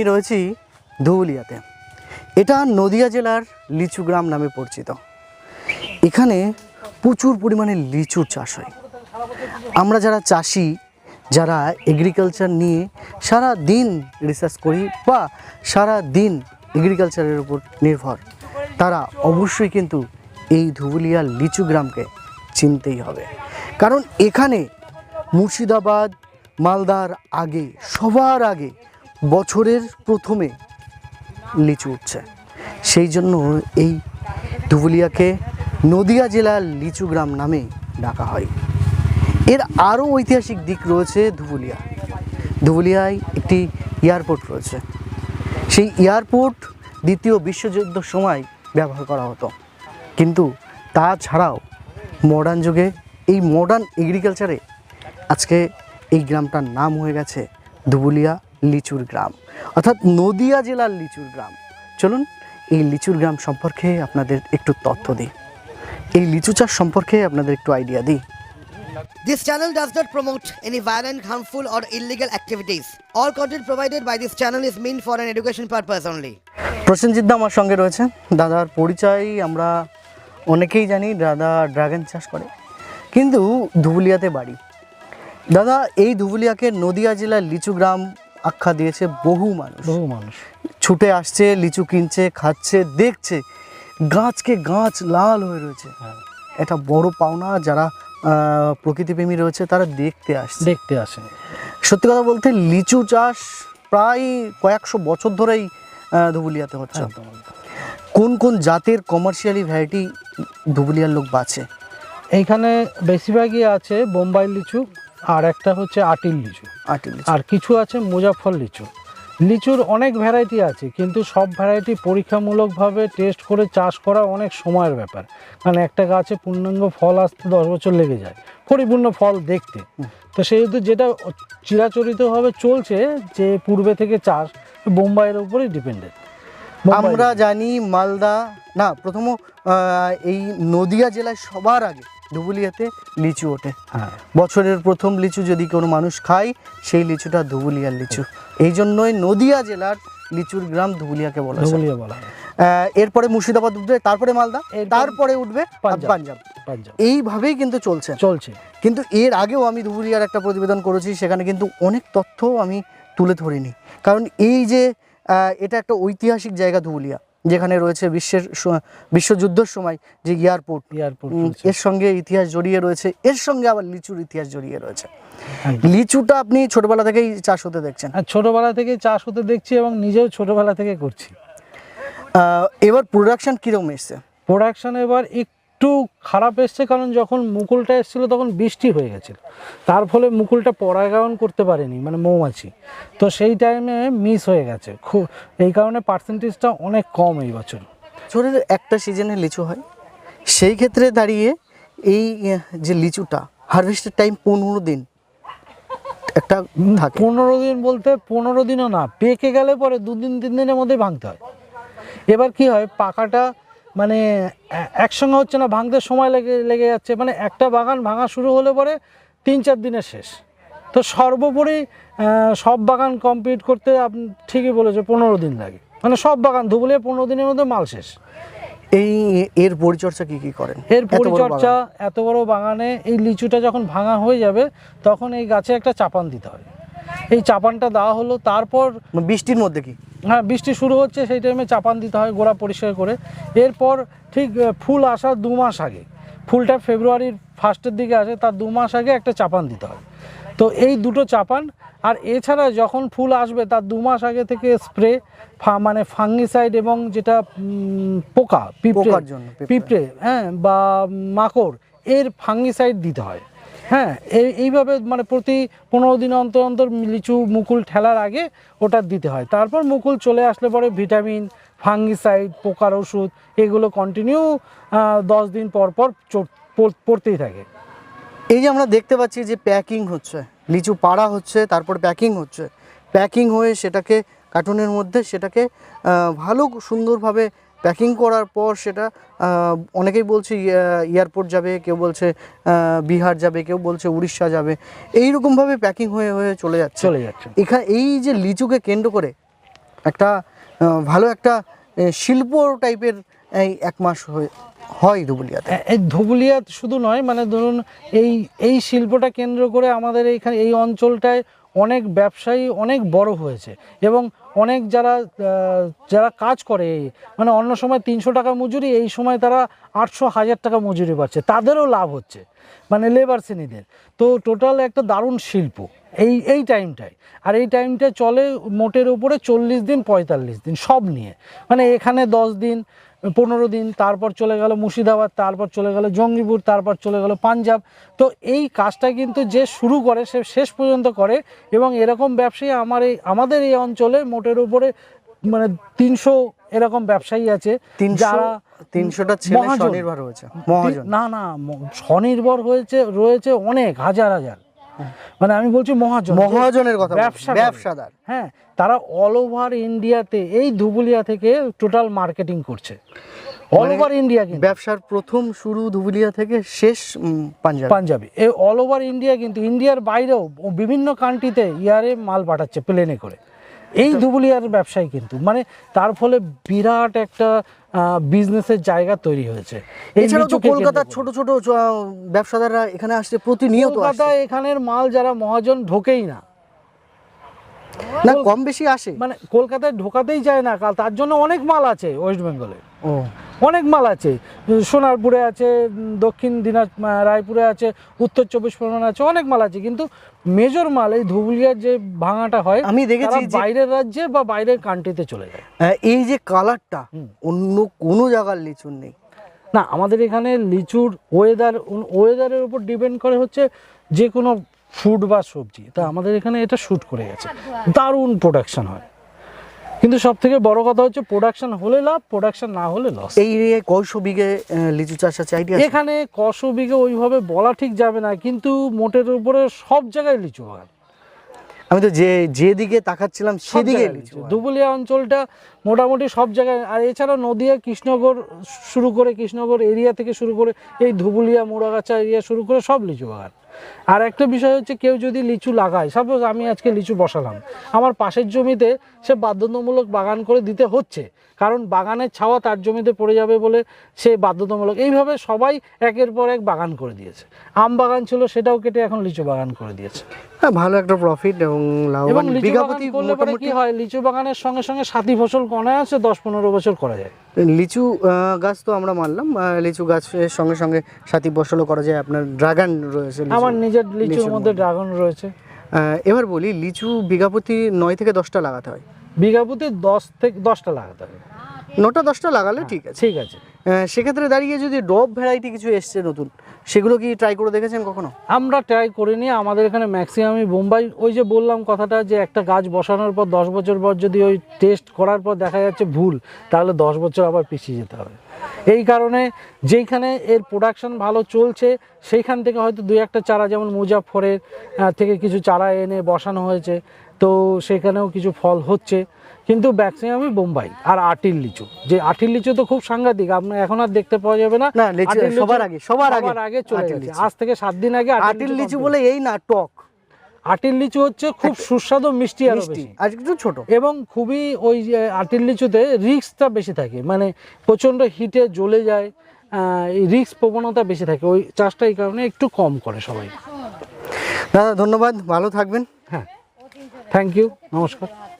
আমি রয়েছি ধুবুলিয়াতে। এটা নদিয়া জেলার লিচু গ্রাম নামে পরিচিত। এখানে প্রচুর পরিমাণে লিচুর চাষ হয়। আমরা যারা চাষি, যারা এগ্রিকালচার নিয়ে সারা দিন রিসার্চ করি বা সারা দিন এগ্রিকালচারের উপর নির্ভর, তারা অবশ্যই কিন্তু এই ধুবুলিয়া লিচু গ্রামকে চিনতেই হবে। কারণ এখানে মুর্শিদাবাদ, মালদার আগে, সবার আগে বছরের প্রথমে লিচু উঠছে। সেই জন্য এই ধুবুলিয়াকে নদিয়া জেলার লিচু গ্রাম নামে ডাকা হয়। এর আরও ঐতিহাসিক দিক রয়েছে ধুবুলিয়া। ধুবুলিয়ায় একটি এয়ারপোর্ট রয়েছে। সেই এয়ারপোর্ট দ্বিতীয় বিশ্বযুদ্ধের সময় ব্যবহার করা হতো। কিন্তু তাছাড়াও মডার্ন যুগে এই মডার্ন এগ্রিকালচারে আজকে এই গ্রামটার নাম হয়ে গেছে ধুবুলিয়া লিচুর গ্রাম। অর্থাৎ নদিয়া জেলার লিচুর গ্রাম। চলুন এই লিচুর গ্রাম সম্পর্কে আপনাদের একটু তথ্য দিই। এই লিচু চাষ সম্পর্কে আপনাদের একটু আইডিয়া দিই। This channel does not promote any violent, harmful, or illegal activities. All content provided by this channel is meant for an education purpose only. Prosenjit দা আমার সঙ্গে রয়েছে। দাদার পরিচয় আমরা অনেকেই জানি দাদা ড্রাগন চাষ করে। কিন্তু ধুবুলিয়াতে বাড়ি। দাদা এই ধুবুলিয়াকে নদিয়া জেলার লিচু গ্রাম আখ্যা দিয়েছে বহু মানুষ। বহু মানুষ। ছুটে আসছে লিচু কিনছে খাচ্ছে দেখছে গাছকে গাছ লাল হয়ে রয়েছে। এটা বড় পাওনা যারা প্রকৃতিপ্রেমী রয়েছে তারা দেখতে আসছে। দেখতে আসে। সত্যি কথা বলতে লিচু চাষ প্রায় কয়েকশো বছর ধরেই ধুবুলিয়াতে হচ্ছে। কোন কোন জাতের কমার্শিয়ালি ভ্যারাইটি ধুবুলিয়ার লোক বাছে? এইখানে বেশিরভাগই আছে বোম্বাই লিচু আর একটা হচ্ছে আটিল লিচু। আটিল আর কিছু আছে মুজাফর লিচু। লিচুর অনেক ভ্যারাইটি আছে কিন্তু সব ভ্যারাইটি পরীক্ষামূলকভাবে টেস্ট করে চাষ করা অনেক সময়ের ব্যাপার। কারণ একটা গাছে পূর্ণাঙ্গ ফল আসতে দশ বছর লেগে যায় পরিপূর্ণ ফল দেখতে। তো সেহেতু যেটা চিরাচরিতভাবে চলছে যে পূর্বে থেকে চাষ বোম্বাইয়ের উপরেই ডিপেন্ডেন্ট আমরা জানি মালদা না প্রথম এই নদিয়া জেলায় সবার আগে ধুবুলিয়াতে লিচু ওঠে। হ্যাঁ। বছরের প্রথম লিচু যদি কোনো মানুষ খায় সেই লিচুটা ধুবুলিয়ার লিচু। এই জন্যই নদিয়া জেলার লিচুর গ্রাম ধুবুলিয়াকে বলা ধুবুলিয়া বলা আহ, এরপরে মুর্শিদাবাদ উঠবে তারপরে মালদা তারপরে উঠবে পাঞ্জাব। এইভাবেই কিন্তু চলছে। চলছে। কিন্তু এর আগেও আমি ধুবুলিয়ার একটা প্রতিবেদন করেছি সেখানে কিন্তু অনেক তথ্য আমি তুলে ধরিনি। কারণ এই যে এটা একটা ঐতিহাসিক জায়গা ধুবুলিয়া। যেখানে রয়েছে বিশ্বের বিশ্বযুদ্ধের সময় যে এয়ারপোর্ট। এয়ারপোর্ট এর সঙ্গে ইতিহাস জড়িয়ে রয়েছে এর সঙ্গে আবার লিচুর ইতিহাস জড়িয়ে রয়েছে। লিচুটা আপনি ছোটবেলা থেকেই চাষ হতে দেখছেন। ছোটবেলা থেকেই চাষ হতে দেখছি এবং নিজেও ছোটবেলা থেকে করছি। এবার প্রোডাকশন কীরকম এসছে? প্রোডাকশন এবার একটু খারাপ এসছে কারণ যখন মুকুলটা এসেছিল তখন বৃষ্টি হয়ে গেছিল। তার ফলে মুকুলটা পরাগায়ন করতে পারেনি মানে মৌমাছি। তো সেই টাইমে মিস হয়ে গেছে। খুব এই কারণে পার্সেন্টেজটা অনেক কম এই বছর। বছরের একটা সিজনে লিচু হয়। সেই ক্ষেত্রে দাঁড়িয়ে এই যে লিচুটা হারভেস্টের টাইম পনেরো দিন একটা থাকে। পনেরো দিন বলতে পনেরো দিনও না পেকে গেলে পরে দুদিন তিন দিনের মধ্যে ভাঙতে হয়। এবার কি হয় পাকাটা মানে একসঙ্গে হচ্ছে না ভাঙতে সময় লেগে লেগে যাচ্ছে। মানে একটা বাগান ভাঙা শুরু হলে পরে তিন চার দিনের শেষ। তো সর্বোপরি সব বাগান কমপ্লিট করতে আপনি ঠিকই বলেছে পনেরো দিন লাগে। মানে সব বাগান ধুবুলিয়ে পনেরো দিনের মধ্যে মাল শেষ। এই এর পরিচর্যা কি কি করেন? এর পরিচর্যা এত বড় বাগানে এই লিচুটা যখন ভাঙা হয়ে যাবে তখন এই গাছে একটা চাপান দিতে হয়। এই চাপানটা দেওয়া হলো তারপর মানে বৃষ্টির মধ্যে কি? হ্যাঁ বৃষ্টি শুরু হচ্ছে সেই টাইমে চাপান দিতে হয় গোড়া পরিষ্কার করে। এরপর ঠিক ফুল আসার দু মাস আগে ফুলটা ফেব্রুয়ারির ফার্স্টের দিকে আসে তার দু মাস আগে একটা চাপান দিতে হয়। তো এই দুটো চাপান আর এছাড়া যখন ফুল আসবে তার দু মাস আগে থেকে স্প্রে মানে ফাঙ্গিসাইড এবং যেটা পোকা পিঁপড়ে পোকার জন্য, পিঁপড়ে। পিঁপড়ে হ্যাঁ বা মাকড় এর ফাঙ্গিসাইড দিতে হয়। হ্যাঁ এই, এইভাবে মানে প্রতি পনেরো দিন অন্তর অন্তর লিচু, মুকুল ঠেলার আগে ওটা দিতে হয়। তারপর মুকুল চলে আসলে পরে ভিটামিন, ফাঙ্গিসাইড, পোকার ওষুধ, এগুলো কন্টিনিউ দশ দিন পর পর পড়তেই থাকে। এই যে আমরা দেখতে পাচ্ছি যে প্যাকিং হচ্ছে, লিচু পাড়া হচ্ছে, তারপর প্যাকিং হচ্ছে। প্যাকিং হয়ে সেটাকে কার্টুনের মধ্যে সেটাকে ভালো সুন্দরভাবে প্যাকিং করার পর সেটা অনেকেই বলছে এয়ারপোর্ট যাবে কেউ বলছে বিহার যাবে কেউ বলছে উড়িষ্যা যাবে। এই এইরকমভাবে প্যাকিং হয়ে হয়ে চলে যাচ্ছে। চলে যাচ্ছে। এখানে এই যে লিচুকে কেন্দ্র করে একটা ভালো একটা শিল্প টাইপের এই এক মাস হয়ে- হয় ধুবুলিয়াতে। এই ধুবুলিয়া শুধু নয় মানে ধরুন এই এই শিল্পটা কেন্দ্র করে আমাদের এইখানে এই অঞ্চলটায় অনেক ব্যবসায়ী অনেক বড় হয়েছে। এবং অনেক যারা যারা কাজ করে মানে অন্য সময় তিনশো টাকা মজুরি, এই সময় তারা আটশো হাজার টাকা মজুরি পাচ্ছে। তাদেরও লাভ হচ্ছে মানে লেবার শ্রেণীদের। তো টোটাল একটা দারুণ শিল্প, এই এই টাইমটাই আর এই টাইমটা চলে মোটের উপরে চল্লিশ দিন, পঁয়তাল্লিশ দিন, সব নিয়ে। মানে এখানে দশ দিন পনেরো দিন তারপর চলে গেল মুর্শিদাবাদ তারপর চলে গেল জঙ্গিপুর তারপর চলে গেল পাঞ্জাব। তো এই কাজটা কিন্তু যে শুরু করে সে শেষ পর্যন্ত করে এবং এরকম ব্যবসায়ী আমার এই আমাদের এই অঞ্চলে মোটের উপরে মানে তিনশো এরকম ব্যবসায়ী আছে যারা তিনশোটা ছেলে মহাজন। স্বনির্ভর হয়েছে। না না স্বনির্ভর হয়েছে রয়েছে অনেক হাজার হাজার। মানে আমি বলছি মহাজন মহাজনের কথা ব্যবসা ব্যবসাদার। হ্যাঁ তারা অল ওভার ইন্ডিয়াতে এই ধুবুলিয়া থেকে টোটাল মার্কেটিং করছে। অল ওভার ইন্ডিয়া কিন্তু। ব্যবসার প্রথম শুরু ধুবুলিয়া থেকে শেষ পাঞ্জাব। পাঞ্জাবি। এই অল ওভার ইন্ডিয়া কিন্তু ইন্ডিয়ার বাইরেও বিভিন্ন কান্ট্রিতে ইয়ারে মাল পাঠাচ্ছে প্লেনে করে। এই ধুবুলিয়ার ব্যবসায় কিন্তু। মানে তার ফলে বিরাট একটা বিজনেসের জায়গা তৈরি হয়েছে। এছাড়া এছাড়াও তো কলকাতার ছোট ছোট ব্যবসাদাররা এখানে আসছে প্রতিনিয়ত কলকাতা এখানের মাল যারা মহাজন ঢোকেই না। না কম বেশি আসে। মানে কলকাতায় ঢোকাতেই যায় না কাল তার জন্য অনেক মাল আছে ওয়েস্ট বেঙ্গলে। ও অনেক মাল আছে। সোনারপুরে আছে দক্ষিণ দিনাজ রায়পুরে আছে উত্তর চব্বিশ পরগনা আছে অনেক মাল আছে। কিন্তু মেজর মাল এই ধুবুলিয়ার যে ভাঙাটা হয় আমি দেখেছি বাইরের রাজ্যে বা বাইরের কান্ট্রিতে চলে যায়। আহ, এই যে কালারটা অন্য কোনো জায়গার লিচুর নেই। না আমাদের এখানে লিচুর ওয়েদার ওয়েদারের উপর ডিপেন্ড করে হচ্ছে যে কোনো ফুড বা সবজি। তা আমাদের এখানে এটা শ্যুট করে গেছে। দারুণ প্রোডাকশন হয়। কিন্তু সব থেকে বড় কথা হচ্ছে প্রোডাকশন হলে লাভ প্রোডাকশন না হলে লস এই এরিয়ায় কয়শো বিঘে লিচু চাষ আছে আইডিয়া এখানে কশো বিঘে ওইভাবে বলা ঠিক যাবে না কিন্তু মোটের উপরে সব জায়গায় লিচু বাগান আমি তো যে যেদিকে তাকাচ্ছিলাম সেদিকে। ধুবুলিয়া অঞ্চলটা মোটামুটি সব জায়গায় আর এছাড়া নদিয়া কৃষ্ণগর শুরু করে কৃষ্ণগর এরিয়া থেকে শুরু করে এই ধুবুলিয়া মোড়াগাছা এরিয়া শুরু করে সব লিচু বাগান আর একটা বিষয় হচ্ছে কেউ যদি লিচু লাগায় সাপোজ আমি আজকে লিচু বসালাম আমার পাশের জমিতে সে বাধ্যতামূলক বাগান করে দিতে হচ্ছে। কারণ বাগানের ছাওয়া তার জমিতে পড়ে যাবে বলে সে বাধ্যতামূলক। এইভাবে সবাই একের পর এক বাগান করে দিয়েছে। আম বাগান ছিল সেটাও কেটে এখন লিচু বাগান করে দিয়েছে। হ্যাঁ ভালো একটা প্রফিট এবং এবং লিচু বিঘাপতি বাগান করলে পরে কি হয়? লিচু বাগানের সঙ্গে সঙ্গে সাথী ফসল আছে দশ পনেরো বছর করা যায়। লিচু গাছ তো আমরা মানলাম লিচু গাছের সঙ্গে সঙ্গে সাথী ফসলও করা যায়। আপনার ড্রাগন রয়েছে আমার নিজের লিচুর মধ্যে। ড্রাগন রয়েছে। এবার বলি, লিচু বিঘাপতি নয় থেকে দশটা লাগাতে হয়। বিঘাপতি দশ থেকে দশটা লাগাতে হবে নটা দশটা লাগালে ঠিক আছে। ঠিক আছে। সেক্ষেত্রে দাঁড়িয়ে যদি ডব ভ্যারাইটি কিছু এসছে নতুন সেগুলো কি ট্রাই করে দেখেছেন কখনো? আমরা ট্রাই করিনি আমাদের এখানে ম্যাক্সিমামই বোম্বাই ওই যে বললাম কথাটা যে একটা গাছ বসানোর পর দশ বছর পর যদি ওই টেস্ট করার পর দেখা যাচ্ছে ভুল তাহলে দশ বছর আবার পিছিয়ে যেতে হবে। এই কারণে যেইখানে এর প্রোডাকশন ভালো চলছে সেইখান থেকে হয়তো দুই একটা চারা যেমন মুজাফরের থেকে কিছু চারা এনে বসানো হয়েছে। তো সেখানেও কিছু ফল হচ্ছে। কিন্তু ম্যাক্সিমামই বোম্বাই আর আটির লিচু। যে আটির লিচু তো খুব সাংঘাতিক আপনার এখন আর দেখতে পাওয়া যাবে না। সবার আগে, সবার আগে আগে চলে গেছে। আজ থেকে সাত দিন আগে আটির লিচু বলে এই না টক। আটির লিচু হচ্ছে খুব সুস্বাদু মিষ্টি আরও মিষ্টি আর একটু ছোট। এবং খুবই ওই যে আটির লিচুতে রিস্কটা বেশি থাকে। মানে প্রচণ্ড হিটে জ্বলে যায় রিস্ক প্রবণতা বেশি থাকে। ওই চাষটা এই কারণে একটু কম করে সবাই। দাদা ধন্যবাদ। ভালো থাকবেন। হ্যাঁ। থ্যাংক ইউ নমস্কার